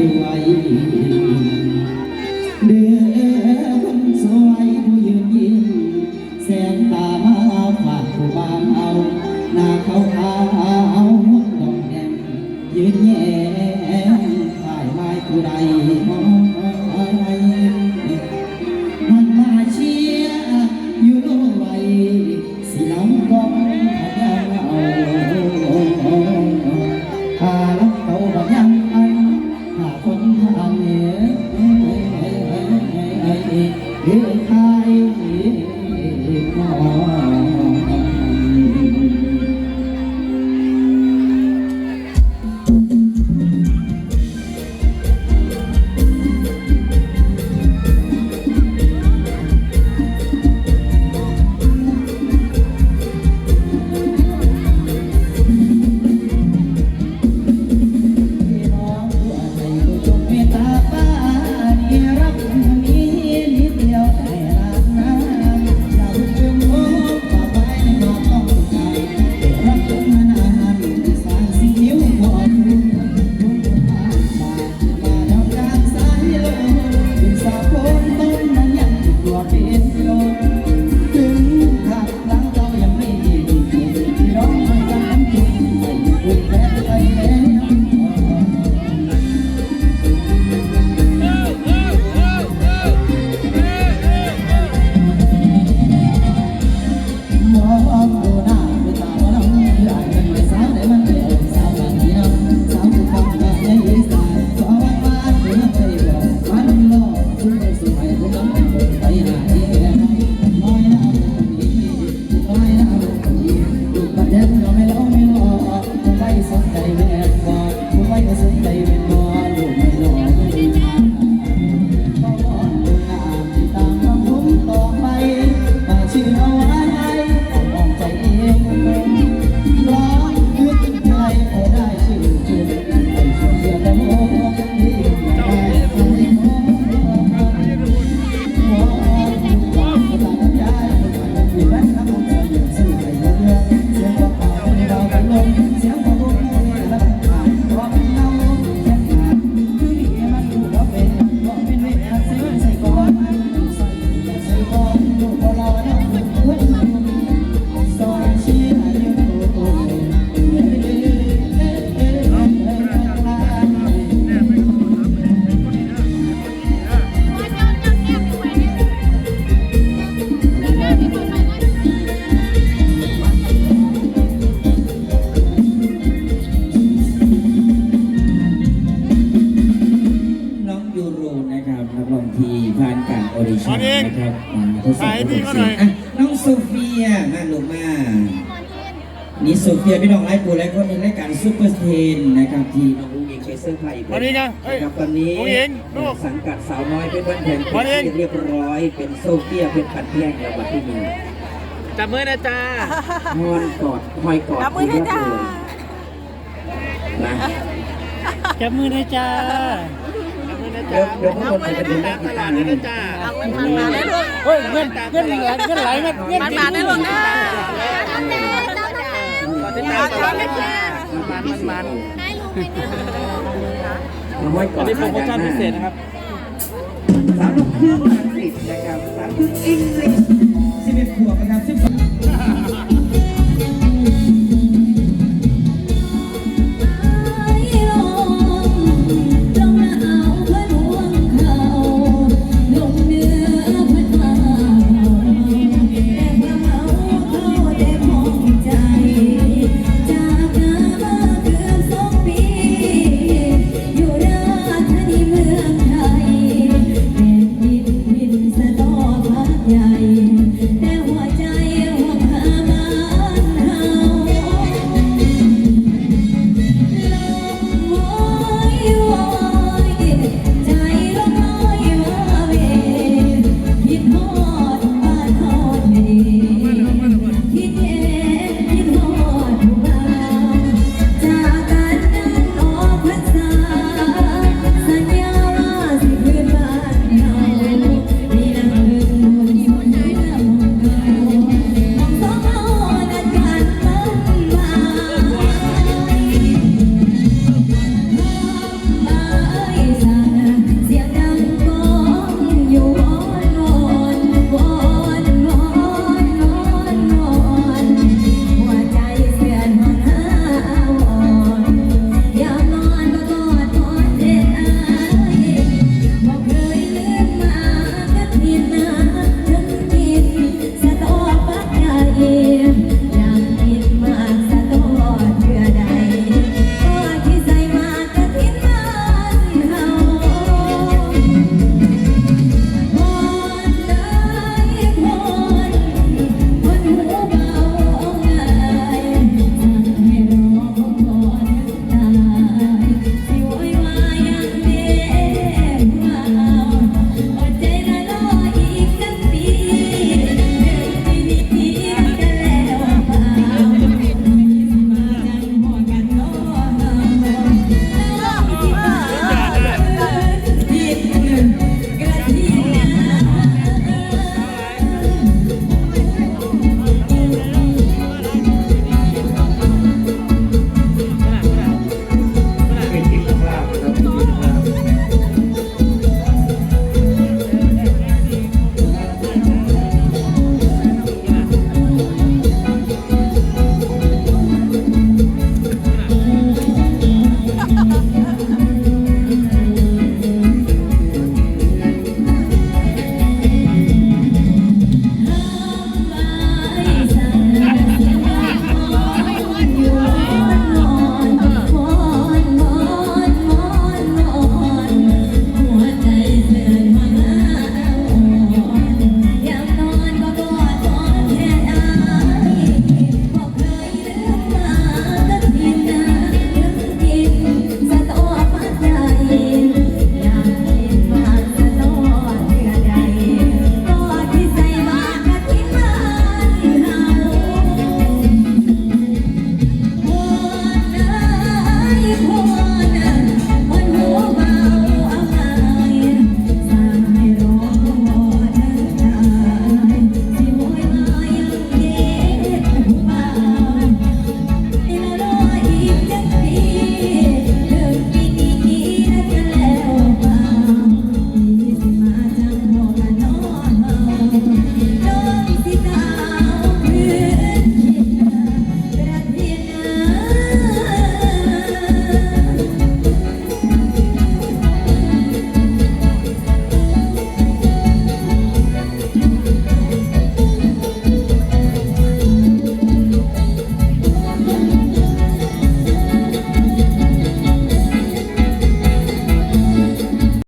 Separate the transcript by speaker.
Speaker 1: รวยเดือคนสวยผู้ยืนยิ้มแสงตามาฝากผู้บางเอาหน้าเขาขาวมุดดองแดงยืนแย้มถ่ายไม้ผู้ใด เมตตาปาณีรับ นะครับนักร้อ
Speaker 2: งที่ผ่านการออดิชั่นนะครับมาทดสอบระบบเสียงอะน้องโซเฟียมาลงมา นี่โซเฟียพี่น้องไลฟ์ปูและคนในรายการซูเปอร์สเทนนะครับที่น้องอุ้งอิงไปเซอร์ไพรส์
Speaker 3: วันนี้ไงเฮ้ย
Speaker 2: นะครับตอนนี้
Speaker 3: อุ้งอิงลูก
Speaker 2: สังกัดสาวน้อยเป็นวันแทน
Speaker 3: วันอิง
Speaker 2: เรียบร้อยเป็นโซเฟียเป็นปัดแยงแล้ววันที่มี
Speaker 3: จับมือนะจ๊ะ
Speaker 2: มอนกอดคอยกอด
Speaker 4: จับมือให้จ้า
Speaker 2: นะ
Speaker 3: จับมือนะจ๊ะ
Speaker 2: เดี๋ยวเดี๋ยวพวกคนไปดูเล่นกีตาร์นะ
Speaker 3: จ๊ะ
Speaker 4: เอาเงินมันมาได้ลูก
Speaker 3: เฮ้ยเงินเงินไหลเงินไหลเงินเงิน
Speaker 4: มันมาได้ลูกนะ
Speaker 3: ติดตาเล็กมันมันมัน
Speaker 2: มาห้อยกอ
Speaker 3: อั
Speaker 2: ด
Speaker 3: นนี้โปรโมชั่นพิเศษนะครับ
Speaker 2: สาวลูกครึ่งอังกฤษนะครับสาวลูกอังกฤษสิบเอ็ดขวบนะครับสิบสอง